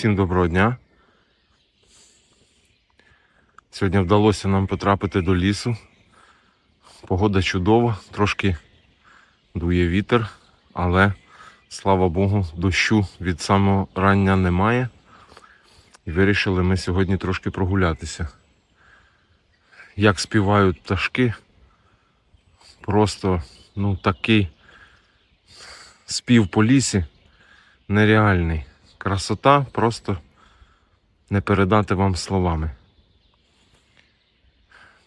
Усім доброго дня. Сьогодні вдалося нам потрапити до лісу. Погода чудова, трошки дує вітер, але слава Богу, дощу від самого рання немає. І вирішили ми сьогодні трошки прогулятися. Як співають пташки, просто ну, такий спів по лісі нереальний. Красота просто не передати вам словами.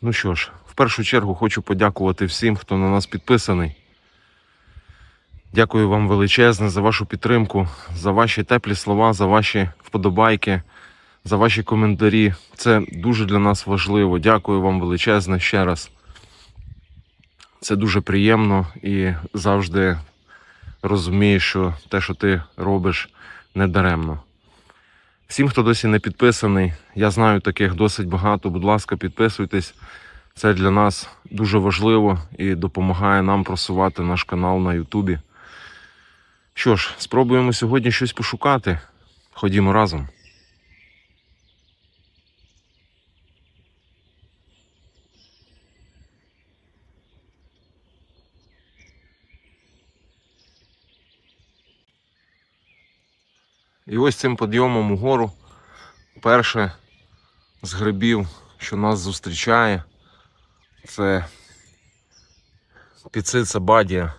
Ну що ж, в першу чергу хочу подякувати всім, хто на нас підписаний. Дякую вам величезне за вашу підтримку, за ваші теплі слова, за ваші вподобайки, за ваші коментарі. Це дуже для нас важливо. Дякую вам величезне ще раз. Це дуже приємно і завжди розумієш, що те, що ти робиш, не даремно. Всім, хто досі не підписаний, я знаю таких досить багато. Будь ласка, підписуйтесь. Це для нас дуже важливо і допомагає нам просувати наш канал на Ютубі. Що ж, спробуємо сьогодні щось пошукати. Ходімо разом. І ось цим підйомом угору перше з грибів, що нас зустрічає, це піциця бадія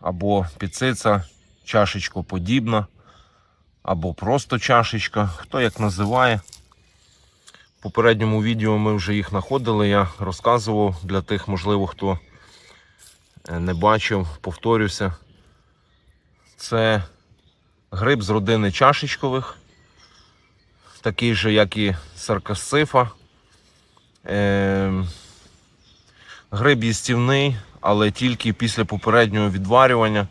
або піциця чашечкоподібна, або просто чашечка, хто як називає. В попередньому відео ми вже їх знаходили, я розказував для тих, можливо, хто е, не бачив, повторюся. Це Гриб з родини чашечкових, такий же, як і саркасифа. Е, Гриб їстівний, але тільки після попереднього відварювання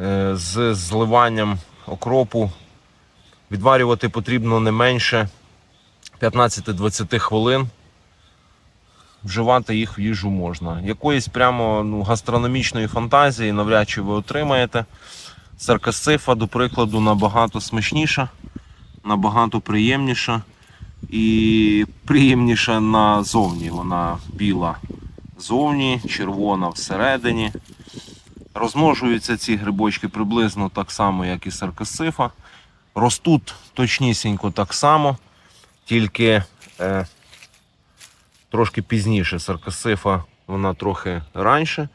е, з зливанням окропу. Відварювати потрібно не менше 15-20 хвилин. Вживати їх в їжу можна. Якоїсь прямо ну, гастрономічної фантазії навряд чи ви отримаєте. Саркасифа, до прикладу, набагато смачніша, набагато приємніша і приємніша назовні. Вона біла зовні, червона всередині. Розмножуються ці грибочки приблизно так само, як і саркасифа. Ростуть точнісінько так само, тільки е, трошки пізніше саркасифа вона трохи раніше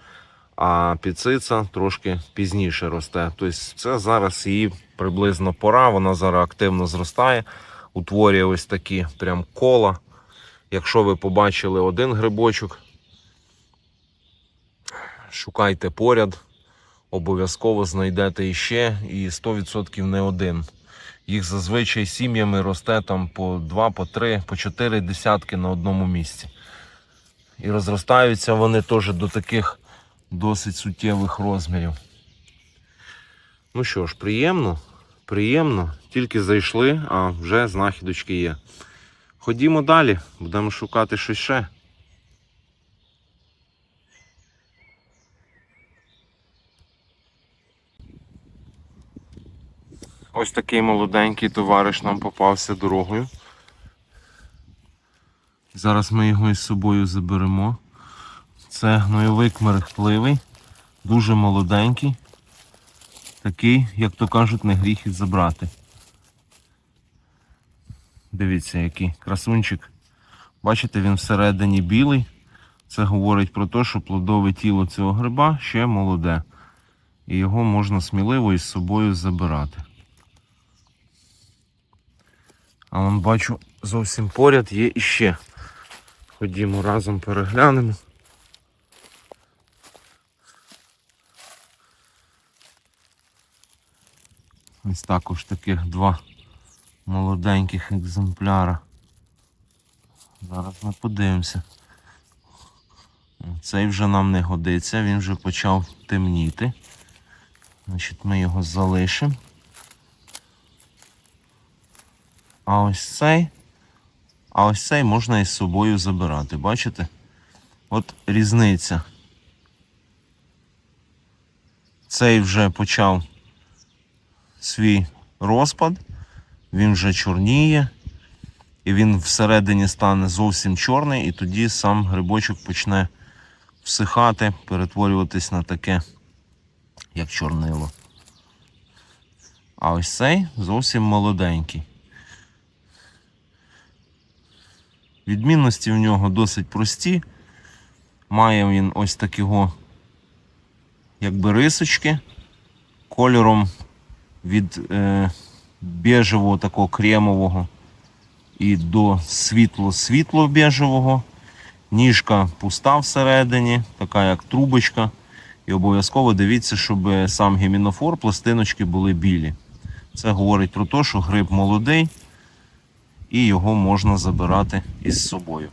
а піциця трошки пізніше росте. Тобто це зараз її приблизно пора, вона зараз активно зростає, утворює ось такі прям кола. Якщо ви побачили один грибочок, шукайте поряд, обов'язково знайдете іще і 100% не один. Їх зазвичай сім'ями росте там по 2, по 3, по 4 десятки на одному місці. І розростаються вони теж до таких досить суттєвих розмірів. Ну що ж, приємно, приємно. Тільки зайшли, а вже знахідочки є. Ходімо далі, будемо шукати щось ще. Ось такий молоденький товариш нам попався дорогою. Зараз ми його із собою заберемо. Це гнойовик мерехтливий, дуже молоденький. Такий, як то кажуть, не гріх і забрати. Дивіться, який красунчик. Бачите, він всередині білий. Це говорить про те, що плодове тіло цього гриба ще молоде. І його можна сміливо із собою забирати. А вон бачу, зовсім поряд є іще. Ходімо разом переглянемо. Ось також таких два молоденьких екземпляра. Зараз ми подивимося. Цей вже нам не годиться, він вже почав темніти. Значить, ми його залишимо. А ось цей, а ось цей можна із собою забирати, бачите? От різниця. Цей вже почав свій розпад, він вже чорніє, і він всередині стане зовсім чорний, і тоді сам грибочок почне всихати, перетворюватись на таке, як чорнило. А ось цей зовсім молоденький. Відмінності в нього досить прості. Має він ось такого, якби рисочки, кольором від е, бежевого такого кремового і до світло-світло бежевого. Ніжка пуста всередині, така як трубочка. І обов'язково дивіться, щоб сам гемінофор, пластиночки були білі. Це говорить про те, що гриб молодий і його можна забирати із собою.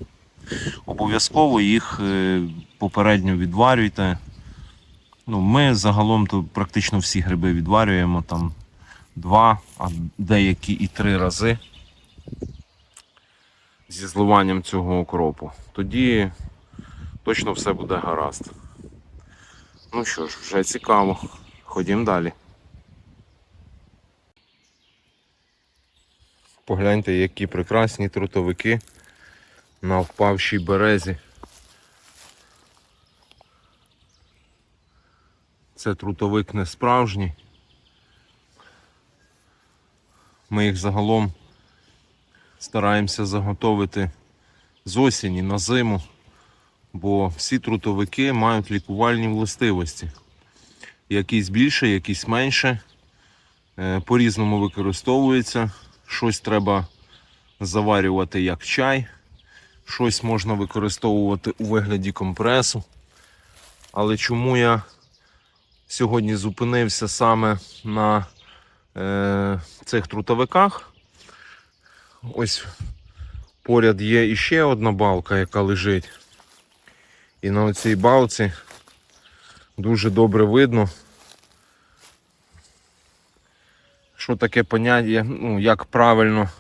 Обов'язково їх е, попередньо відварюйте. Ну, ми загалом то практично всі гриби відварюємо там два, а деякі і три рази зі зливанням цього окропу. Тоді точно все буде гаразд. Ну що ж, вже цікаво. Ходім далі. Погляньте, які прекрасні трутовики на впавшій березі. Це трутовик не справжній. Ми їх загалом стараємося заготовити з осені на зиму, бо всі трутовики мають лікувальні властивості. Якісь більше, якісь менше. Е, По-різному використовуються. Щось треба заварювати як чай, щось можна використовувати у вигляді компресу. Але чому я сьогодні зупинився саме на е, цих трутовиках? Ось поряд є іще одна балка, яка лежить. І на оцій балці дуже добре видно, що таке поняття, ну, як правильно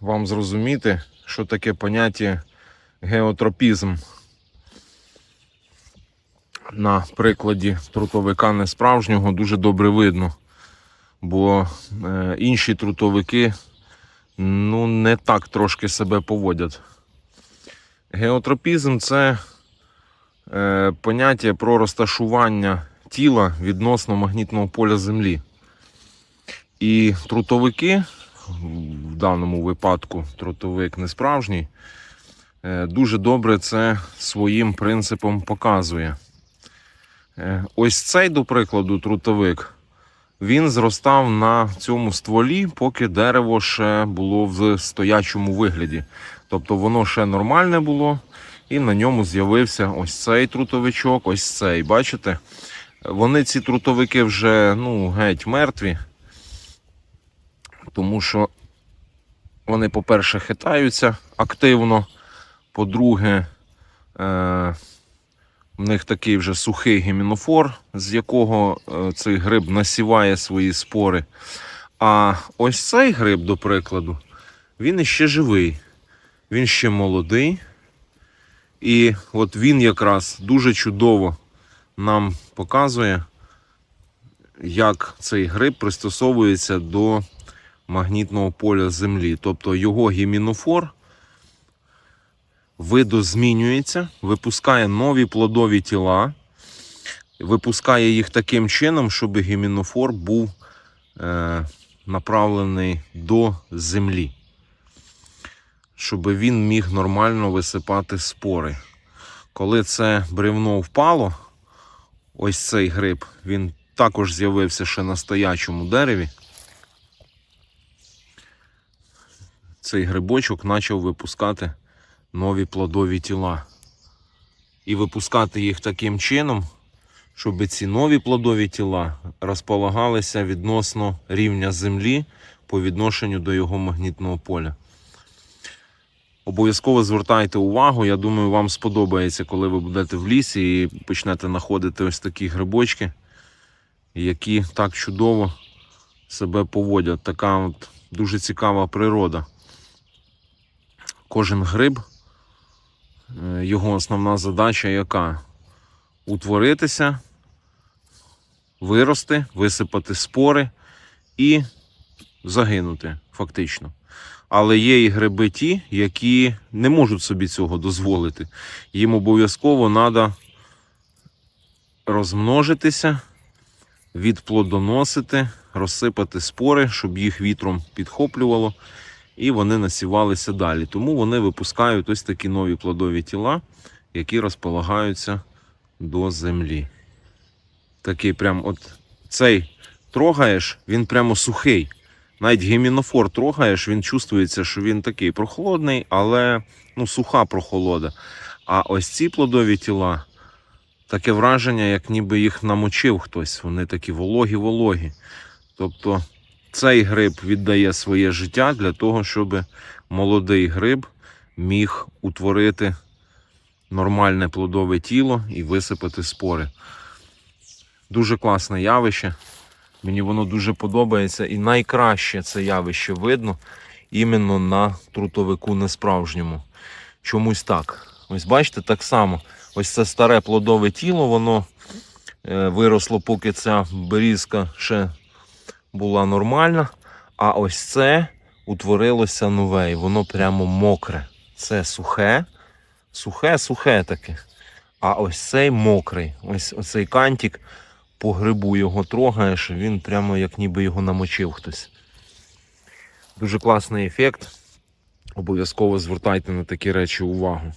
вам зрозуміти, що таке поняття геотропізм. На прикладі трутовика несправжнього дуже добре видно, бо е, інші трутовики ну, не так трошки себе поводять. Геотропізм це е, поняття про розташування тіла відносно магнітного поля Землі. І трутовики, в даному випадку трутовик не справжній, е, дуже добре це своїм принципом показує. Ось цей, до прикладу, трутовик, він зростав на цьому стволі, поки дерево ще було в стоячому вигляді. Тобто воно ще нормальне було, і на ньому з'явився ось цей трутовичок, ось цей. Бачите? Вони ці трутовики вже ну, геть мертві, тому що вони, по-перше, хитаються активно, по-друге, е- в них такий вже сухий гемінофор, з якого е, цей гриб насіває свої спори. А ось цей гриб, до прикладу, він іще живий, він ще молодий. І от він якраз дуже чудово нам показує, як цей гриб пристосовується до магнітного поля Землі. Тобто його гемінофор видозмінюється, випускає нові плодові тіла, випускає їх таким чином, щоб гемінофор був е, направлений до землі, щоб він міг нормально висипати спори. Коли це бревно впало, ось цей гриб, він також з'явився ще на стоячому дереві. Цей грибочок почав випускати нові плодові тіла. І випускати їх таким чином, щоб ці нові плодові тіла розполагалися відносно рівня землі по відношенню до його магнітного поля. Обов'язково звертайте увагу. Я думаю, вам сподобається, коли ви будете в лісі і почнете знаходити ось такі грибочки, які так чудово себе поводять. Така от дуже цікава природа. Кожен гриб, його основна задача яка? Утворитися, вирости, висипати спори і загинути, фактично. Але є і гриби ті, які не можуть собі цього дозволити. Їм обов'язково треба розмножитися, відплодоносити, розсипати спори, щоб їх вітром підхоплювало, і вони насівалися далі. Тому вони випускають ось такі нові плодові тіла, які розполагаються до землі. Такий прям от цей трогаєш, він прямо сухий. Навіть гемінофор трогаєш, він чувствується, що він такий прохолодний, але ну, суха прохолода. А ось ці плодові тіла, таке враження, як ніби їх намочив хтось. Вони такі вологі-вологі. Тобто цей гриб віддає своє життя для того, щоб молодий гриб міг утворити нормальне плодове тіло і висипати спори. Дуже класне явище. Мені воно дуже подобається. І найкраще це явище видно іменно на трутовику несправжньому. Чомусь так. Ось бачите, так само. Ось це старе плодове тіло, воно е, виросло, поки ця берізка ще була нормальна. А ось це утворилося нове, і воно прямо мокре. Це сухе, сухе, сухе таке. А ось цей мокрий. Ось оцей кантик по грибу його трогаєш, він прямо як ніби його намочив хтось. Дуже класний ефект. Обов'язково звертайте на такі речі увагу.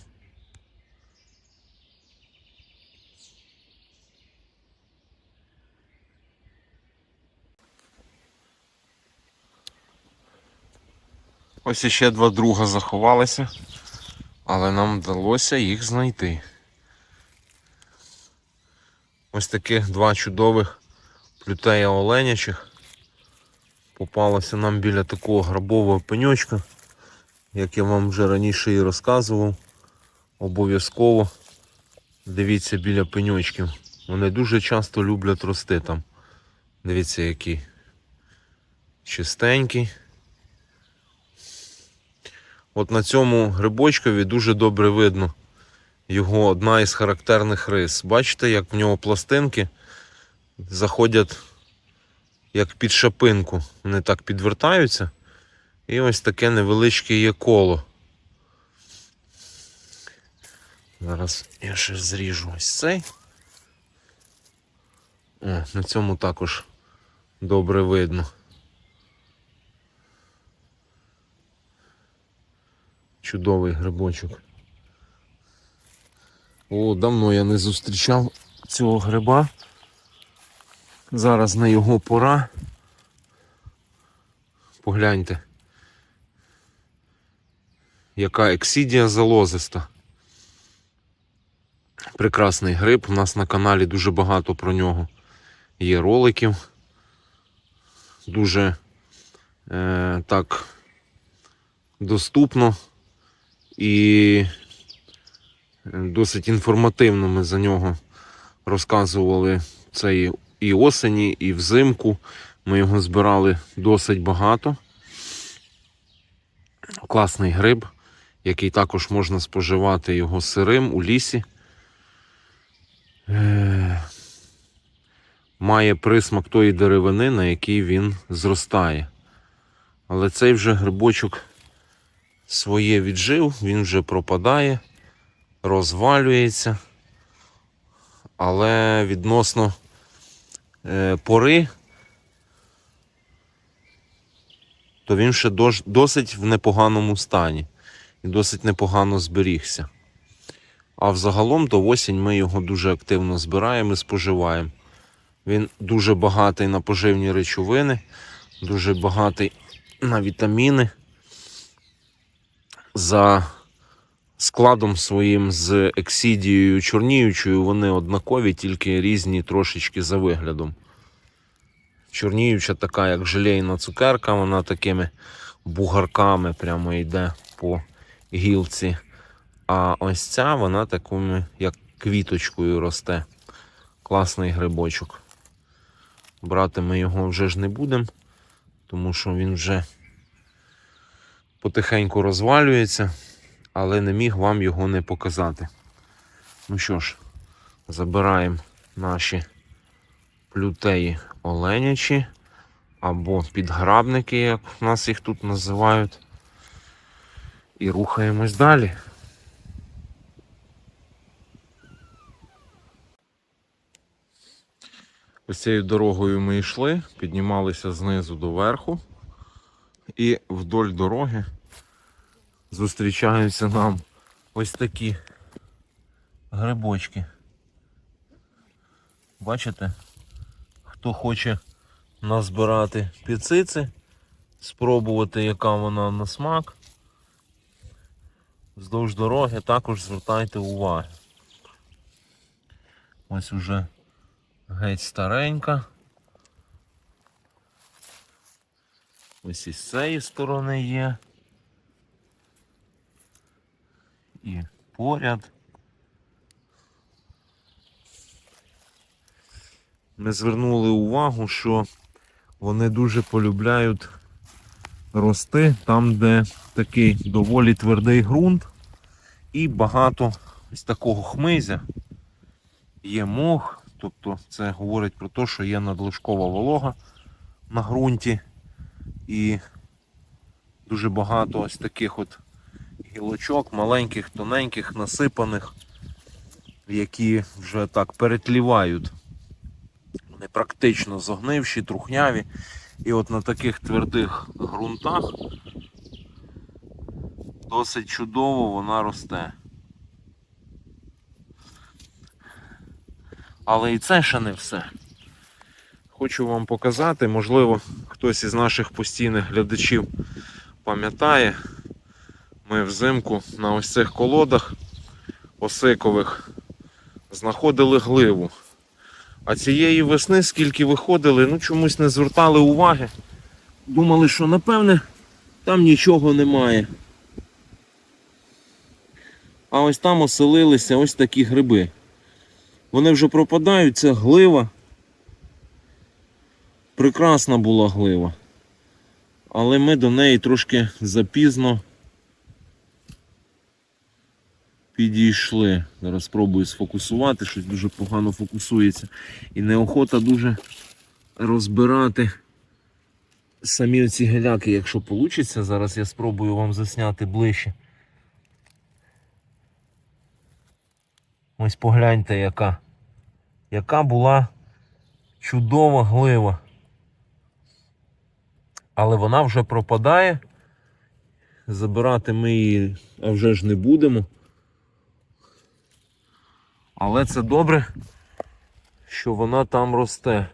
Ось іще два друга заховалися, але нам вдалося їх знайти. Ось таких два чудових плютея оленячих. Попалося нам біля такого грабового пеньочка, як я вам вже раніше і розказував. Обов'язково дивіться біля пеньочків. Вони дуже часто люблять рости там. Дивіться, який чистенький. От на цьому грибочкові дуже добре видно його одна із характерних рис. Бачите, як в нього пластинки заходять як під шапинку. Вони так підвертаються. І ось таке невеличке є коло. Зараз я ще зріжу ось цей. О, на цьому також добре видно. Чудовий грибочок. О, давно я не зустрічав цього гриба. Зараз на його пора. Погляньте. Яка ексідія залозиста. Прекрасний гриб. У нас на каналі дуже багато про нього є роликів. Дуже е, так доступно і досить інформативно ми за нього розказували це і осені, і взимку. Ми його збирали досить багато. Класний гриб, який також можна споживати його сирим у лісі. Е, Має присмак тої деревини, на якій він зростає. Але цей вже грибочок своє віджив, він вже пропадає розвалюється. Але відносно е, пори, то він ще досить в непоганому стані і досить непогано зберігся. А взагалом до осінь ми його дуже активно збираємо і споживаємо. Він дуже багатий на поживні речовини, дуже багатий на вітаміни. За складом своїм з ексідією чорніючою вони однакові, тільки різні трошечки за виглядом. Чорніюча така, як желейна цукерка, вона такими бугарками прямо йде по гілці. А ось ця вона такими, як квіточкою росте. Класний грибочок. Брати ми його вже ж не будемо, тому що він вже потихеньку розвалюється але не міг вам його не показати. Ну що ж, забираємо наші плютеї оленячі, або підграбники, як в нас їх тут називають. І рухаємось далі. Ось цією дорогою ми йшли, піднімалися знизу до верху. І вдоль дороги зустрічаються нам ось такі грибочки. Бачите? Хто хоче назбирати піцици, спробувати, яка вона на смак. Вздовж дороги також звертайте увагу. Ось уже геть старенька. Ось із цієї сторони є. І поряд. Ми звернули увагу, що вони дуже полюбляють рости там, де такий доволі твердий ґрунт і багато ось такого хмизя. Є мох, тобто це говорить про те, що є надлишкова волога на ґрунті і дуже багато ось таких от гілочок, маленьких, тоненьких, насипаних, які вже так перетлівають. Вони практично зогнивші, трухняві. І от на таких твердих ґрунтах досить чудово вона росте. Але і це ще не все. Хочу вам показати, можливо, хтось із наших постійних глядачів пам'ятає, ми взимку на ось цих колодах осикових знаходили гливу. А цієї весни, скільки виходили, ну чомусь не звертали уваги. Думали, що напевне там нічого немає. А ось там оселилися ось такі гриби. Вони вже пропадають, це глива. Прекрасна була глива. Але ми до неї трошки запізно підійшли. Зараз спробую сфокусувати, щось дуже погано фокусується. І неохота дуже розбирати самі оці геляки, якщо вийде. Зараз я спробую вам засняти ближче. Ось погляньте, яка. Яка була чудова глива. Але вона вже пропадає. Забирати ми її вже ж не будемо. Але це добре, що вона там росте.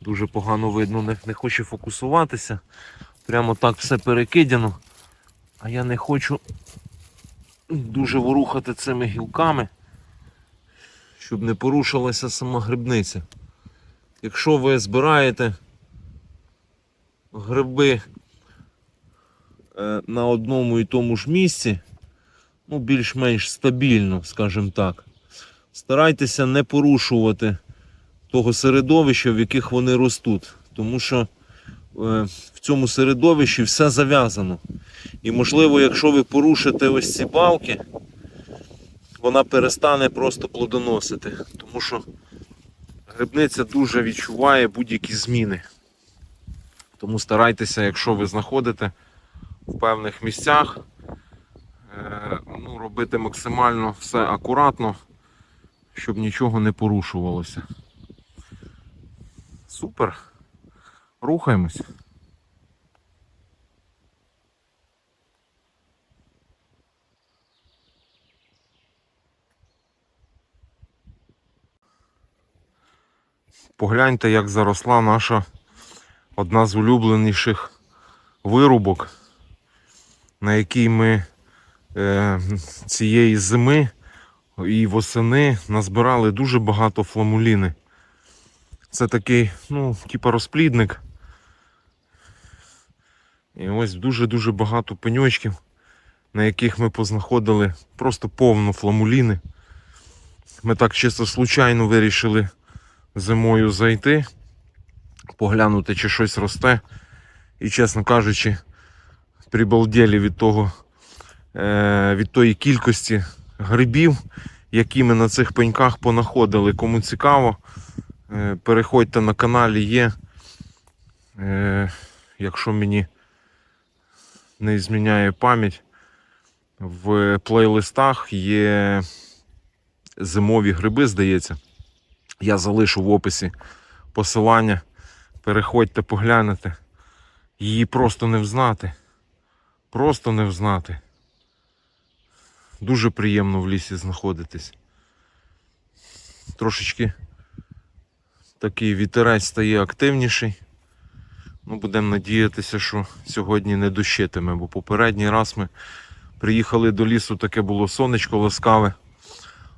Дуже погано видно, не, не хоче фокусуватися. Прямо так все перекидано. А я не хочу дуже ворухати цими гілками, щоб не порушилася сама грибниця. Якщо ви збираєте гриби е, на одному і тому ж місці, ну, більш-менш стабільно, скажімо так, старайтеся не порушувати того середовища, в яких вони ростуть. Тому що е, в цьому середовищі все зав'язано. І можливо, якщо ви порушите ось ці балки, вона перестане просто плодоносити. Тому що грибниця дуже відчуває будь-які зміни. Тому старайтеся, якщо ви знаходите в певних місцях, е, ну, робити максимально все акуратно, щоб нічого не порушувалося. Супер. Рухаємось. Погляньте, як заросла наша одна з улюбленіших вирубок, на якій ми е, цієї зими і восени назбирали дуже багато фламуліни. Це такий, ну, типа розплідник. І ось дуже-дуже багато пеньочків, на яких ми познаходили просто повно фламуліни. Ми так чисто случайно вирішили зимою зайти, поглянути, чи щось росте. І, чесно кажучи, прибалдєлі від того, е, від тої кількості грибів, які ми на цих пеньках понаходили. Кому цікаво, е, переходьте на каналі є. Е, Якщо мені не зміняє пам'ять, в плейлистах є зимові гриби, здається. Я залишу в описі посилання. Переходьте, поглянете. Її просто не взнати. Просто не взнати. Дуже приємно в лісі знаходитись. Трошечки такий вітерець стає активніший. Ну, будемо надіятися, що сьогодні не дощитиме, бо попередній раз ми приїхали до лісу, таке було сонечко ласкаве,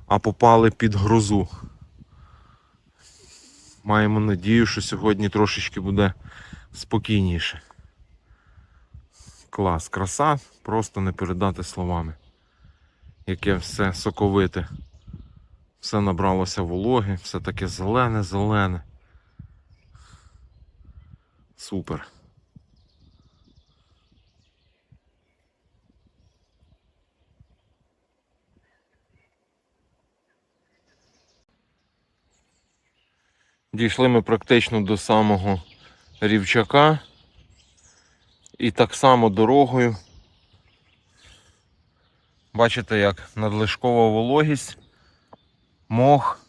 а попали під грозу. Маємо надію, що сьогодні трошечки буде спокійніше. Клас, краса, просто не передати словами. Яке все соковите. Все набралося вологи, все таке зелене-зелене. Супер. Дійшли ми практично до самого рівчака. І так само дорогою. Бачите, як надлишкова вологість, мох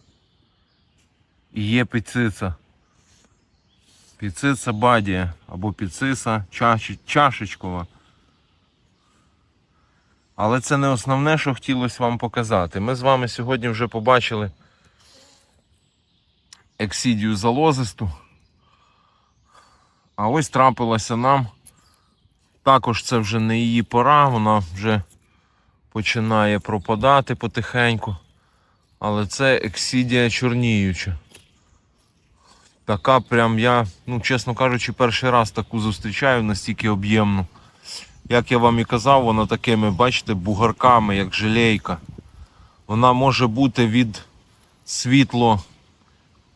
і є підсица. Підсица бадія або підсиса чаші, чашечкова. Але це не основне, що хотілося вам показати. Ми з вами сьогодні вже побачили ексідію залозисту. А ось трапилася нам. Також це вже не її пора, вона вже починає пропадати потихеньку. Але це ексідія чорніюча. Така прям я, ну чесно кажучи, перший раз таку зустрічаю настільки об'ємну. Як я вам і казав, вона такими, бачите, бугарками, як желейка. Вона може бути від світло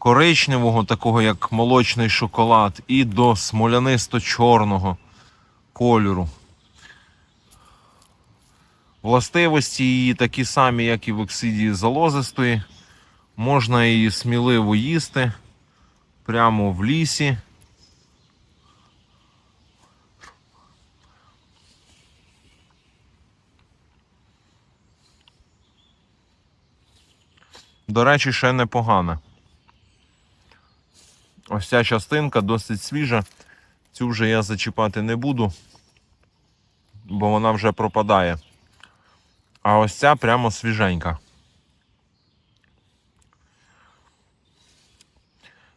коричневого, такого як молочний шоколад, і до смолянисто-чорного кольору. Властивості її такі самі, як і в оксидії залозистої. Можна її сміливо їсти прямо в лісі. До речі, ще непогана. Ось ця частинка досить свіжа. Цю вже я зачіпати не буду, бо вона вже пропадає. А ось ця прямо свіженька.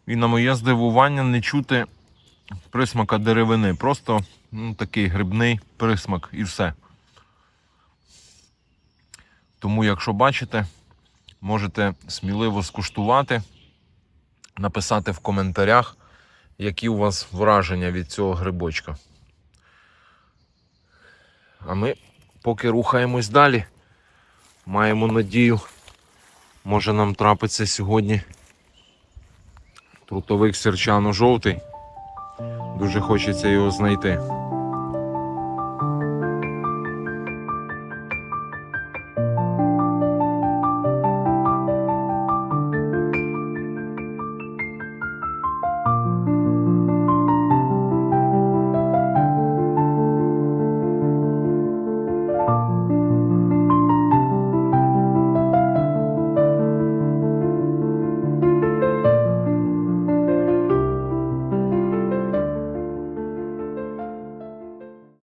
І на моє здивування не чути присмака деревини. Просто ну, такий грибний присмак і все. Тому, якщо бачите, можете сміливо скуштувати, написати в коментарях, які у вас враження від цього грибочка. А ми поки рухаємось далі, маємо надію, може нам трапиться сьогодні трутовик серчано жовтий. Дуже хочеться його знайти.